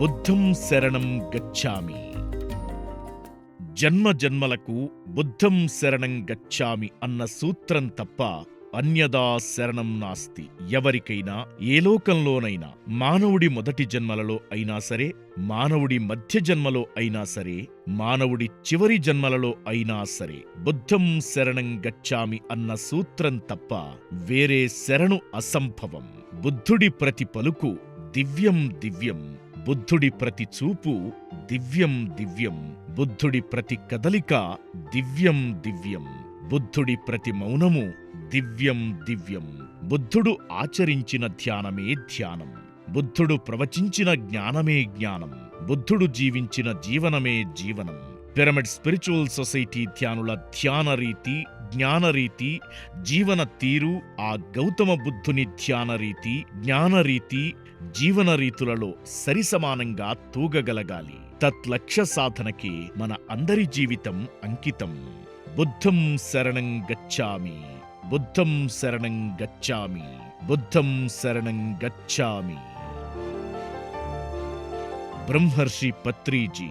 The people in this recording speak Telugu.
బుద్ధం శరణం గచ్చామి. జన్మ జన్మలకు బుద్ధం శరణం గచ్చామి అన్న సూత్రం తప్ప అన్యదా శరణం నాస్తి. ఎవరికైనా ఏ లోకంలోనైనా మానవుడి మొదటి జన్మలలో అయినా సరే మానవుడి మధ్య జన్మలో అయినా సరే మానవుడి చివరి జన్మలలో అయినా సరే బుద్ధం శరణం గచ్చామి అన్న సూత్రం తప్ప వేరే శరణు అసంభవం. బుద్ధుడి ప్రతి పలుకు దివ్యం దివ్యం. బుద్ధుడి ప్రతి చూపు దివ్యం దివ్యం బుద్ధుడి ప్రతి కదలిక దివ్యం దివ్యం బుద్ధుడి ప్రతి మౌనము దివ్యం దివ్యం. బుద్ధుడు ఆచరించిన ధ్యానమే ధ్యానం బుద్ధుడు ప్రవచించిన జ్ఞానమే జ్ఞానం బుద్ధుడు జీవించిన జీవనమే జీవనం. పిరమిడ్ స్పిరిచువల్ సొసైటీ ధ్యానుల ధ్యానరీతి జ్ఞానరీతి జీవన తీరు ఆ గౌతమ బుద్ధుని ధ్యానరీతి జ్ఞానరీతి జీవన రీతులలో సరిసమానంగా తూగగలగాలి. తత్లక్ష్య సాధనకి మన అందరి జీవితం అంకితం. బుద్ధం శరణం గచ్చామి. బుద్ధం శరణం గచ్చామి. బుద్ధం శరణం గచ్చామి. బ్రహ్మర్షి పత్రిజీ.